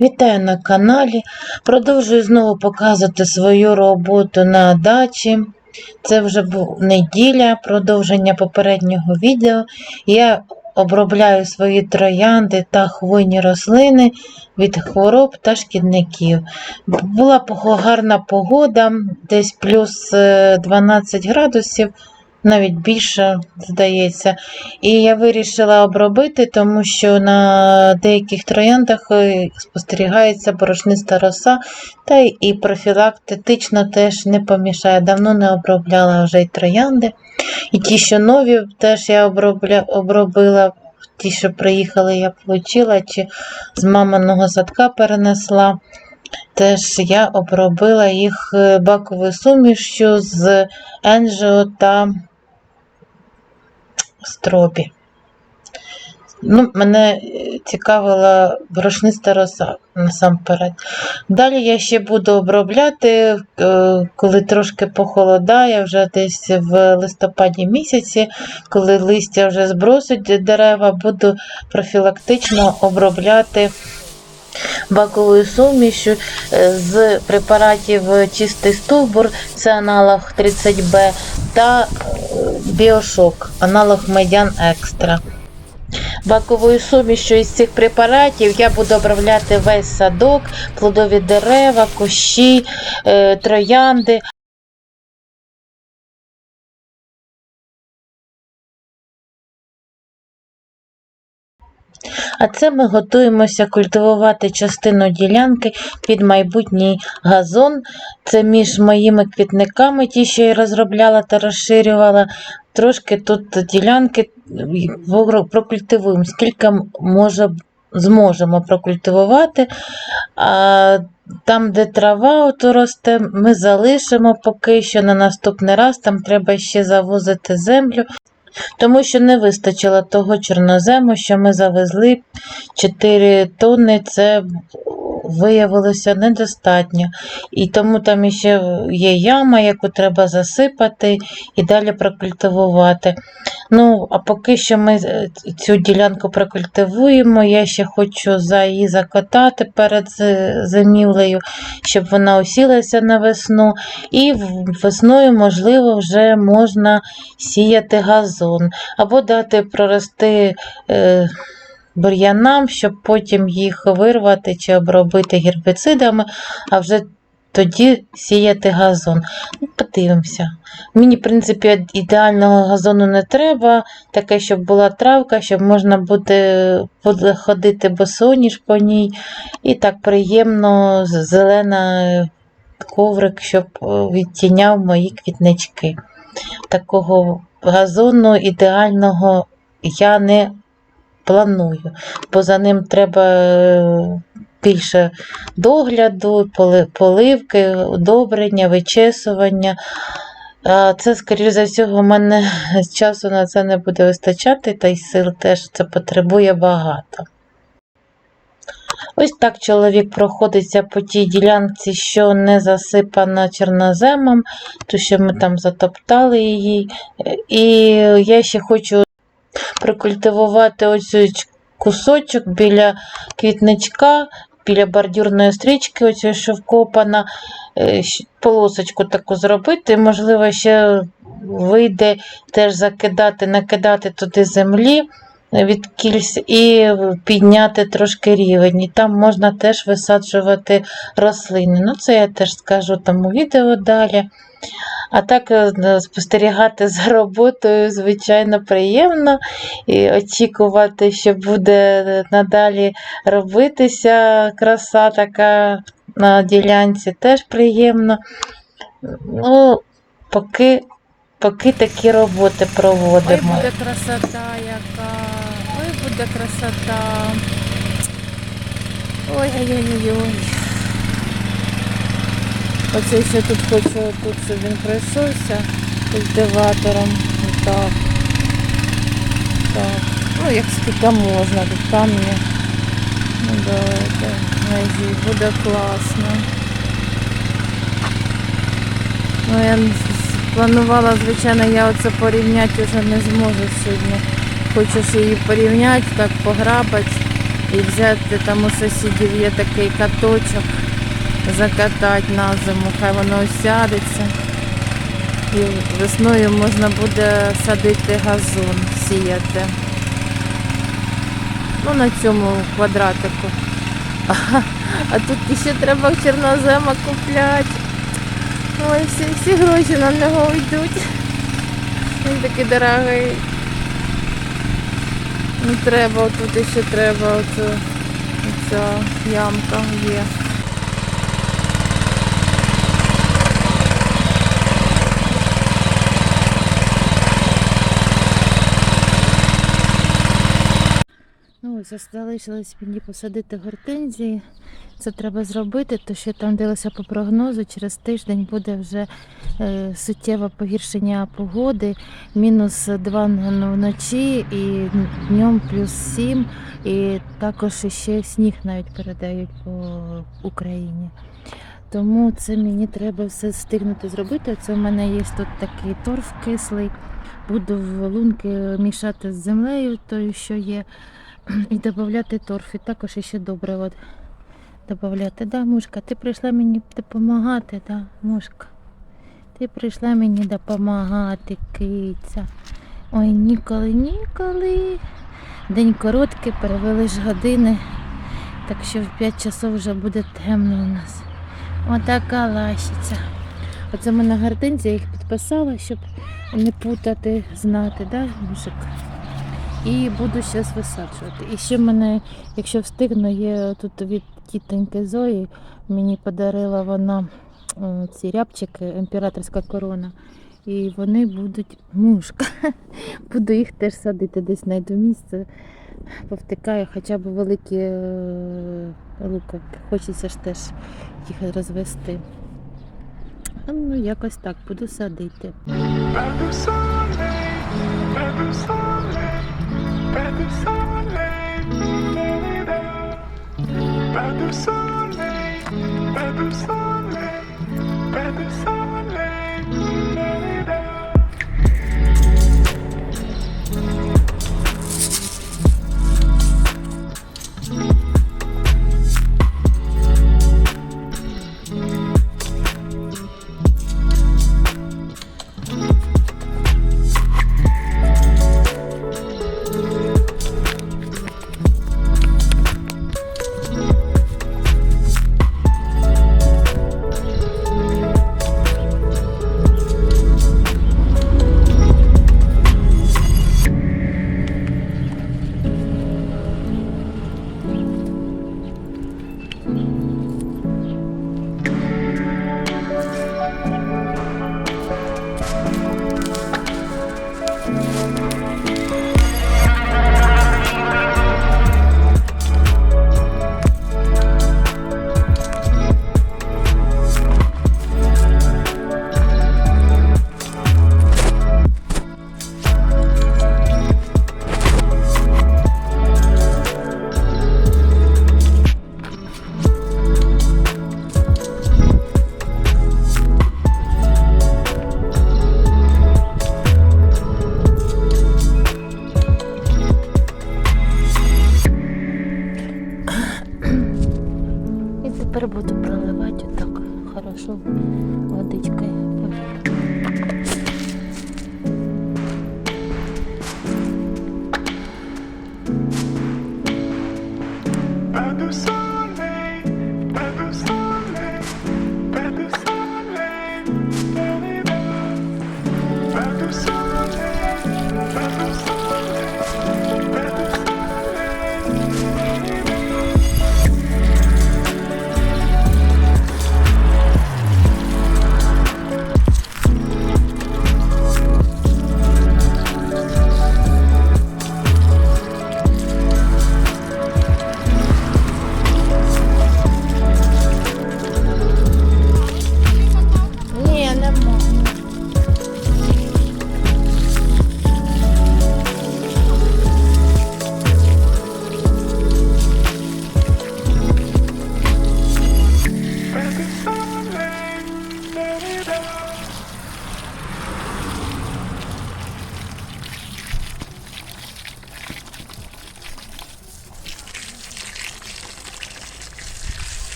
Вітаю на каналі. Продовжую знову показувати свою роботу на дачі. Це вже був неділя, продовження попереднього відео. Я обробляю свої троянди та хвойні рослини від хвороб та шкідників. Була гарна погода, десь плюс е, 12 градусів, навіть більше, здається. І я вирішила обробити, тому що на деяких трояндах е, спостерігається борошниста роса, та і профілактично теж не помішає. Давно не обробляла вже й троянди. І ті, що нові, теж я обробля, обробила. Ті, що приїхали, я отримала, чи з маминого садка перенесла. Теж я обробила їх е, баковою сумішю з Енжео та стробі. Ну, мене е, цікавила борошниста роса насамперед. Далі я ще буду обробляти, е, коли трошки похолодає, вже десь в листопаді місяці, коли листя вже збросить дерева, буду профілактично обробляти баковою сумішю е, з препаратів чистий стовбур, це аналог 30Б, та е, біошок, аналог медян екстра. Баковою сумішю із цих препаратів я буду обробляти весь садок, плодові дерева, кущі, е, троянди. А це ми готуємося культивувати частину ділянки під майбутній газон. Це між моїми квітниками, ті, що я розробляла та розширювала. Трошки тут ділянки прокультивуємо, скільки може, зможемо прокультивувати. А там, де трава ото росте, ми залишимо поки що на наступний раз. Там треба ще завозити землю. Тому що не вистачило того чорнозему, що ми завезли. 4 тонни, це виявилося недостатньо. І тому там ще є яма, яку треба засипати і далі прокультивувати. Ну, а поки що ми е, цю ділянку прокультивуємо, я ще хочу за її закатати перед зимівлею, щоб вона осілася на весну. І весною, можливо, вже можна сіяти газон або дати прорости е, бур'янам, щоб потім їх вирвати чи обробити гербіцидами, а вже тоді сіяти газон. Ну, подивимося. Мені, в принципі, ідеального газону не треба, таке, щоб була травка, щоб можна буде ходити босоніж по ній. І так приємно, зелена коврик, щоб е, відтіняв мої квітнички. Такого газону ідеального я не планую, бо за ним треба е, більше догляду, поливки, удобрення, вичесування. Це, скоріш за всього, в мене часу на це не буде вистачати, та й сил теж це потребує багато. Ось так чоловік проходиться по тій ділянці, що не засипана чорноземом, то що ми там затоптали її. І я ще хочу прокультивувати ось кусочок біля квітничка, біля бордюрної стрічки, ось що вкопана, е, полосочку таку зробити. Можливо, ще вийде теж закидати, накидати туди землі від кільць і підняти трошки рівень. І там можна теж висаджувати рослини. Ну, це я теж скажу там у відео далі. А так е, спостерігати за роботою, звичайно, приємно і очікувати, що буде надалі робитися краса така на ділянці, теж приємно. Ну, поки, поки такі роботи Ой, проводимо. буде красота яка. Ой, буде красота. Ой-ой-ой-ой. Оце ще тут хочу, тут, щоб він пройшовся культиватором. Так. Так. Ну, як скільки можна, тут камні. Ну, давайте. Найди, буде класно. Ну, я планувала, звичайно, я оце порівняти вже не зможу сьогодні. Хочу ж її порівняти, так пограбати. І взяти там у сусідів є такий каточок, закатати на зиму, хай воно осядеться. І весною можна буде садити газон, сіяти. Ну, на цьому квадратику. А, тут ще треба чорнозема купляти. Ой, всі, всі гроші на нього йдуть. Він такий дорогий. Ну треба, тут ще треба оця ямка є. Ну, ось залишилось мені посадити гортензії. Це треба зробити, то що там дивилася по прогнозу, через тиждень буде вже е, суттєве погіршення погоди, мінус 2 вночі і днем плюс 7, і також ще сніг навіть передають по Україні. Тому це мені треба все встигнути зробити. Це в мене є тут такий торф кислий. Буду в лунки мішати з землею, тою, що є, і додати торф. І також ще добре от додати. Да, мушка, ти прийшла мені допомагати, да, мушка. Ти прийшла мені допомагати, киця. Ой, ніколи, ніколи. День короткий, перевели ж години. Так що в 5 часов вже буде темно у нас. Отака лащиця. Оце в мене гортензія, я їх підписала, щоб не путати, знати, да, мужик? І буду зараз висаджувати. І ще мене, якщо встигну, є тут від тітоньки Зої, мені подарила вона е, ці рябчики, імператорська корона. І вони будуть мушка. Буду їх теж садити, десь знайду місце. Повтикаю хоча б великі е, луковки. Хочеться ж теж їх розвести. Ну, якось так буду садити. By the sunlight, by the sunlight.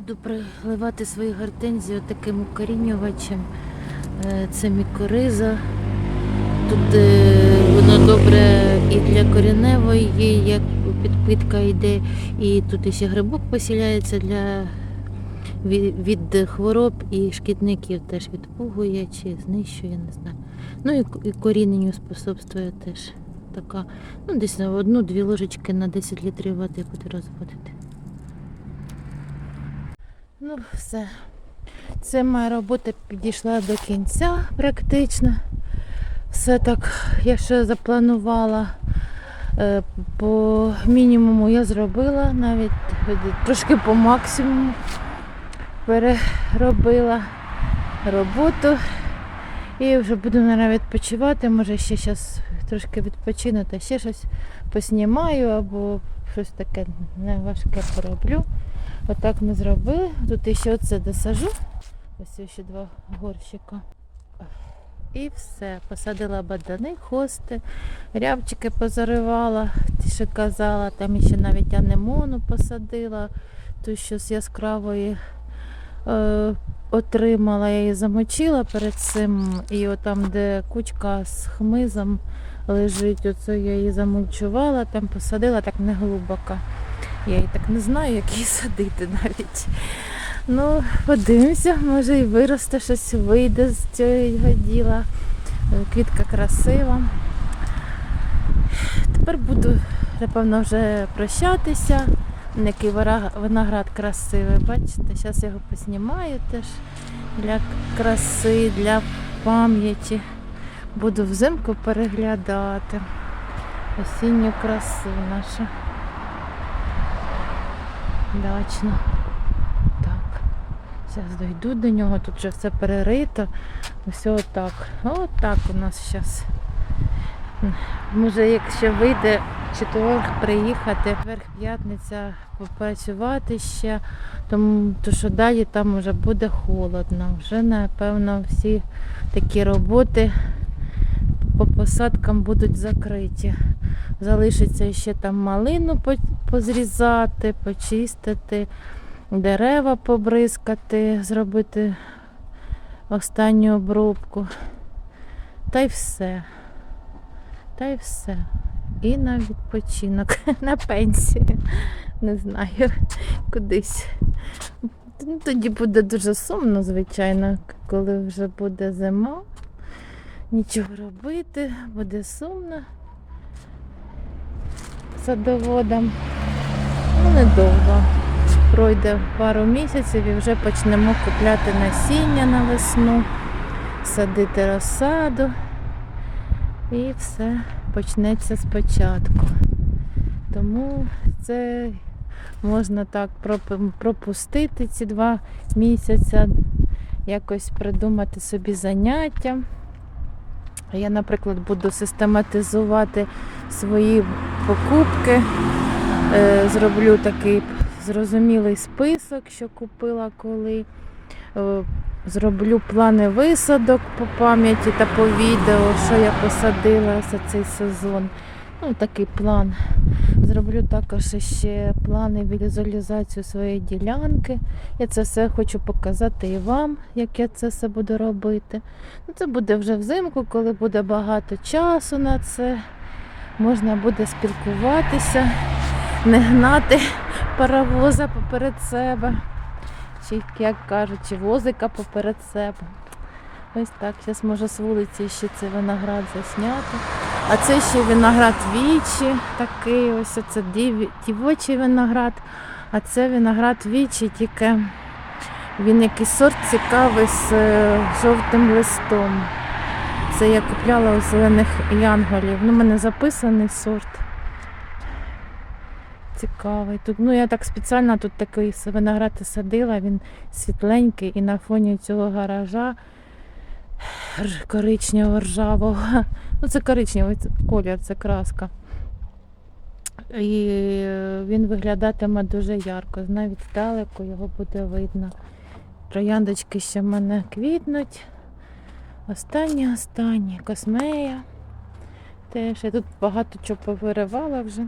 Буду приливати свої гортензії таким укорінювачем. Е, Це мікориза. Тут е, воно добре і для кореневої, як підпитка йде, і тут ще грибок посіляється для від, хвороб і шкідників теж відпугує чи знищує, не знаю. Ну і, коріненню способствує теж така. Ну, десь одну-дві ложечки на 10 літрів води буду розводити. Ну, все. Це моя робота підійшла до кінця практично. Все так, я ще запланувала. Е, По мінімуму я зробила, навіть трошки по максимуму переробила роботу. І вже буду навіть відпочивати. Може ще зараз трошки відпочину та ще щось поснімаю або щось таке неважке пороблю. Отак ми зробили. Тут ще оце досажу. Ось ще два горщика. І все. Посадила бадани, хости, рябчики позаривала, ті, що казала, там ще навіть анемону посадила, ту, що з яскравої е, отримала, я її замочила перед цим. І отам, де кучка з хмизом лежить, оце я її замульчувала, там посадила так не глибоко. Я і так не знаю, як її садити навіть. Ну, подивимося, може і виросте щось вийде з цього діла. Квітка красива. Тепер буду, напевно, вже прощатися. Який виноград красивий, бачите? Зараз його поснімаю теж для краси, для пам'яті. Буду взимку переглядати осінню красу нашу. Дачну. Так. Зараз дойду до нього, тут вже все перерито. Ось отак. Отак у нас зараз. Може, якщо вийде четверг приїхати, верх п'ятниця попрацювати ще, тому то що далі там вже буде холодно. Вже напевно всі такі роботи по посадкам будуть закриті. Залишиться ще там малину позрізати, почистити, дерева побризкати, зробити останню обробку. Та й все. Та й все. І на відпочинок, на пенсію. Не знаю, кудись. Ну, Тоді буде дуже сумно, звичайно, коли вже буде зима. Нічого робити, буде сумно садоводам. Ну, недовго. Пройде пару місяців і вже почнемо купляти насіння на весну, садити розсаду. І все почнеться спочатку. Тому це можна так пропустити ці два місяці, якось придумати собі заняття. Я, наприклад, буду систематизувати свої покупки. Е, Зроблю такий зрозумілий список, що купила коли. Е, Зроблю плани висадок по пам'яті та по відео, що я посадила за цей сезон. Ну, такий план. Зроблю також ще плани візуалізацію своєї ділянки. Я це все хочу показати і вам, як я це все буду робити. Ну, це буде вже взимку, коли буде багато часу на це. Можна буде спілкуватися, не гнати паровоза поперед себе. Чи, як кажуть, чи возика поперед себе. Ось так. Зараз можу з вулиці ще цей виноград засняти. А це ще виноград вічі, такий ось це дівочий виноград. А це виноград вічі, тільки він якийсь сорт цікавий з е, жовтим листом. Це я купляла у зелених янголів. Ну, у мене записаний сорт. Цікавий. Тут, ну я так спеціально тут такий виноград садила, він світленький і на фоні цього гаража коричневого ржавого. Ну це коричневий колір, це краска. І він виглядатиме дуже ярко. Навіть здалеку його буде видно. Трояндочки ще в мене квітнуть. Останні, останні. Космея. Теж я тут багато чого повиривала вже.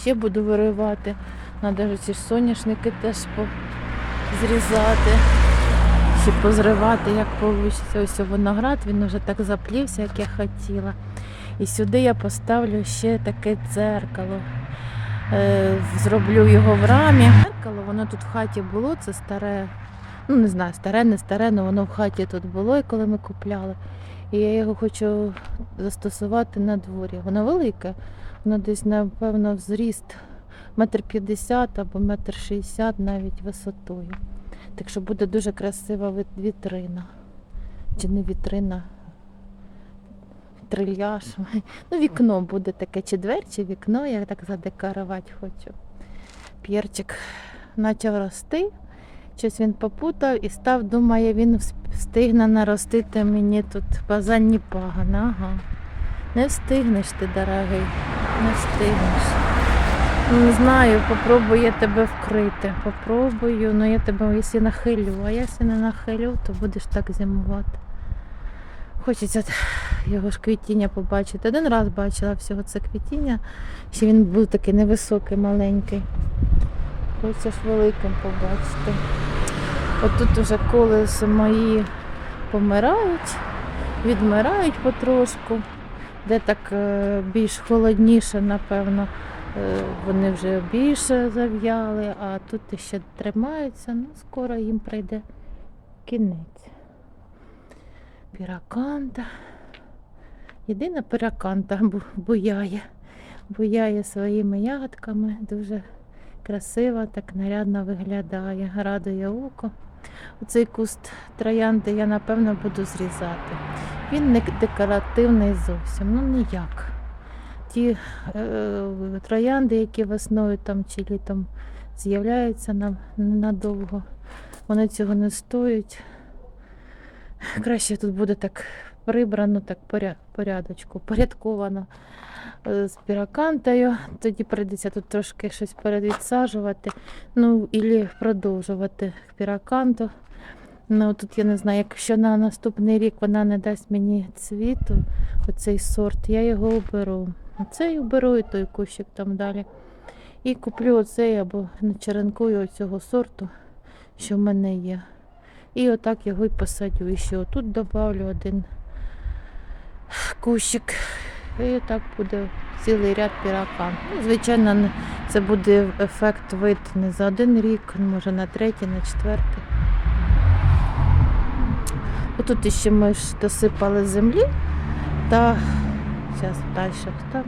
Ще буду виривати. Треба ж ці соняшники теж зрізати. Чи позривати, як вийде. Ось виноград, він вже так заплівся, як я хотіла. І сюди я поставлю ще таке дзеркало. Е, зроблю його в рамі. Дзеркало, воно тут в хаті було, це старе. Ну, не знаю, старе, не старе, але воно в хаті тут було, і коли ми купляли. І я його хочу застосувати на дворі. Воно велике, воно десь, напевно, в зріст метр п'ятдесят або метр шістдесят навіть висотою. Так що буде дуже красива вітрина. Чи не вітрина? Трильяж. Ну, вікно буде таке, чи двері, чи вікно, я так задекорувати хочу. П'єрчик почав рости. Щось він попутав і став, думає, він встигне наростити мені тут базанні пагани. Ага. Не встигнеш ти, дорогий, не встигнеш. Ну, Не знаю, попробую я тебе вкрити. Попробую, але я тебе якщо нахилю, а якщо не нахилю, то будеш так зимувати. Хочеться його ж квітіння побачити. Один раз бачила всього це квітіння, ще він був такий невисокий, маленький. Хочеться ж великим побачити. Отут уже колеса мої помирають, відмирають потрошку, де так е, більш холодніше, напевно. Е, Вони вже більше зав'яли, а тут ще тримаються, ну скоро їм прийде кінець. Піраканта. Єдина піраканта буяє. Буяє своїми ягодками, дуже красиво, так нарядно виглядає, радує око. Оцей куст троянди я напевно буду зрізати. Він не декоративний зовсім, ну ніяк. Ті е, троянди, які весною там чи літом з'являються на, ненадовго, вони цього не стоять. Краще тут буде так прибрано, так поря- порядочку, порядковано е, з піракантою. Тоді прийдеться тут трошки щось перевідсаджувати. Ну, і продовжувати піраканту. Ну, тут я не знаю, якщо на наступний рік вона не дасть мені цвіту, оцей сорт, я його оберу. Оцей оберу і той кущик там далі. І куплю оцей або начеренкую оцього сорту, що в мене є. І отак його й посадю. І ще отут добавлю один кущик. І так буде цілий ряд піракан. Ну, звичайно, це буде ефект вид не за один рік, може на третій, на четвертий. Отут ще ми ж досипали землі та зараз далі там.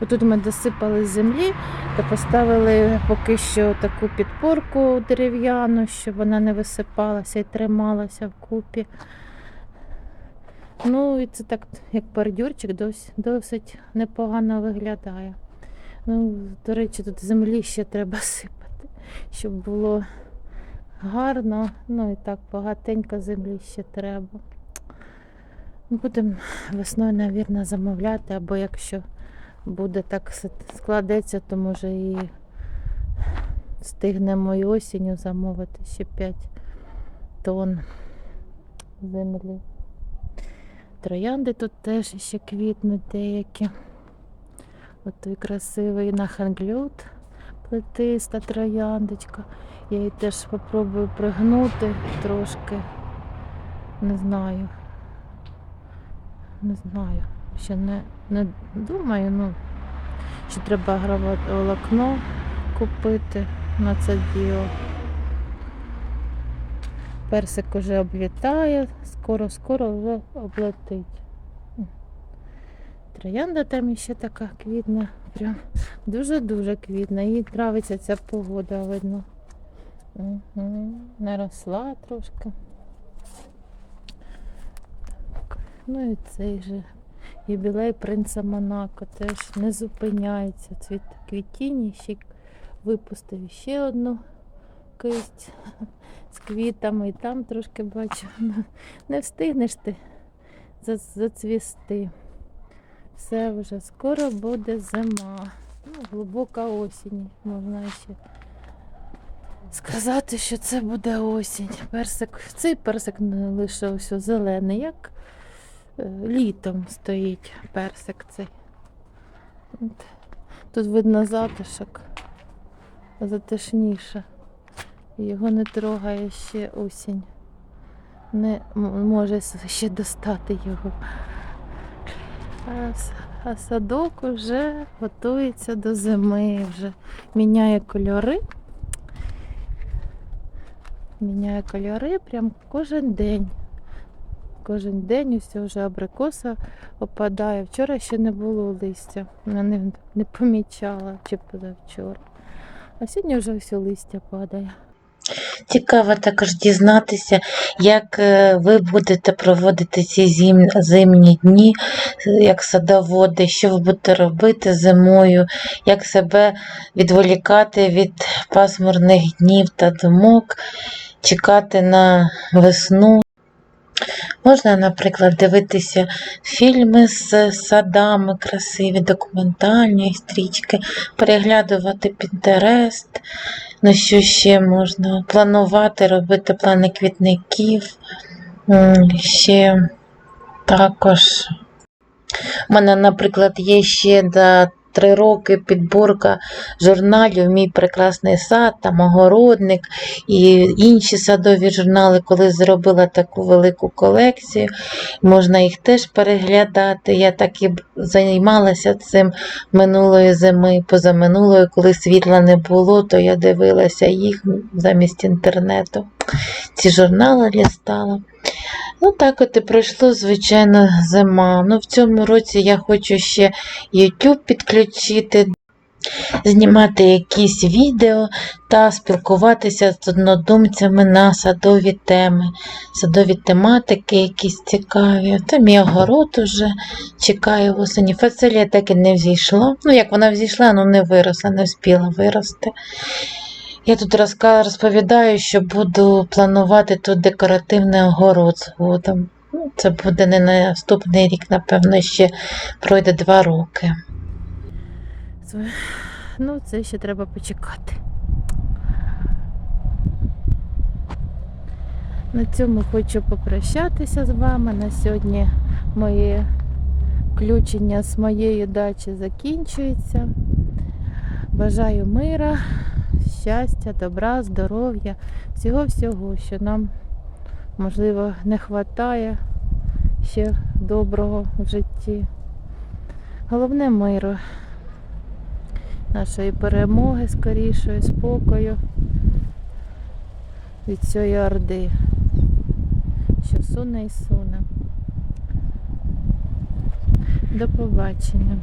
Отут ми досипали землі та поставили поки що таку підпорку дерев'яну, щоб вона не висипалася і трималася вкупі. Ну і це так, як бордюрчик, досить, досить непогано виглядає. Ну, до речі, тут землі ще треба сипати, щоб було гарно. Ну і так багатенько землі ще треба. Будемо весною, навірно, замовляти, або якщо буде так складеться, то може і встигнемо і осінню замовити ще 5 тонн землі. Троянди тут теж ще квітнуть деякі. От той красивий наханглют, плетиста трояндочка. Я її теж спробую пригнути трошки. Не знаю. Не знаю. Ще не, не думаю, ну що треба волокно купити на це діло. Персик уже обвітає, скоро-скоро вже облетить. Троянда там ще така квітна, прям дуже-дуже квітна. Їй нравиться ця погода, видно. Угу. Наросла трошки. Так. Ну і цей же юбілей принца Монако теж не зупиняється. Цвіт квітіння ще випустив ще одну кисть з квітами, і там трошки бачу. ну, Не встигнеш ти зацвісти. Все вже скоро буде зима. Ну, глибока осінь, можна ще сказати, що це буде осінь. Персик, цей персик не лишився зелений, як літом стоїть персик цей. От. Тут видно затишок. затишніше. Його не трогає ще осінь. Не може ще достати його. А садок вже готується до зими, вже міняє кольори. Міняє кольори прям кожен день. Кожен день усе вже абрикоса опадає. Вчора ще не було листя. Я не, не помічала чи позавчора. А сьогодні вже все листя падає. Цікаво також дізнатися, як е, ви будете проводити ці зим, зимні дні, як садоводи, що ви будете робити зимою, як себе відволікати від пасмурних днів та думок, чекати на весну. Можна, наприклад, дивитися фільми з садами красиві, документальні стрічки, переглядувати Pinterest. Ну, що ще можна? Планувати, робити плани квітників. Ще також. У мене, наприклад, є ще три роки підборка журналів Мій прекрасний сад, там огородник і інші садові журнали, коли зробила таку велику колекцію, можна їх теж переглядати. Я так і займалася цим минулої зими, позаминулої, коли світла не було, то я дивилася їх замість інтернету. Ці журнали лістала. Ну, так от і пройшло, звичайно, зима. Ну, в цьому році я хочу ще YouTube підключити, знімати якісь відео та спілкуватися з однодумцями на садові теми, садові тематики якісь цікаві. Та мій огород уже чекає осені. Фацелія так і не взійшла. Ну, як вона взійшла, ну не виросла, не встигла вирости. Я тут розповідаю, що буду планувати тут декоративний огород згодом. Ну, Це буде не на наступний рік, напевно, ще пройде два роки. Ну, це ще треба почекати. На цьому хочу попрощатися з вами. На сьогодні моє включення з моєї дачі закінчується. Бажаю мира, щастя, добра, здоров'я, всього-всього, що нам, можливо, не вистачає ще доброго в житті. Головне миру нашої перемоги скорішої, спокою від цієї орди, що суне і суне. До побачення.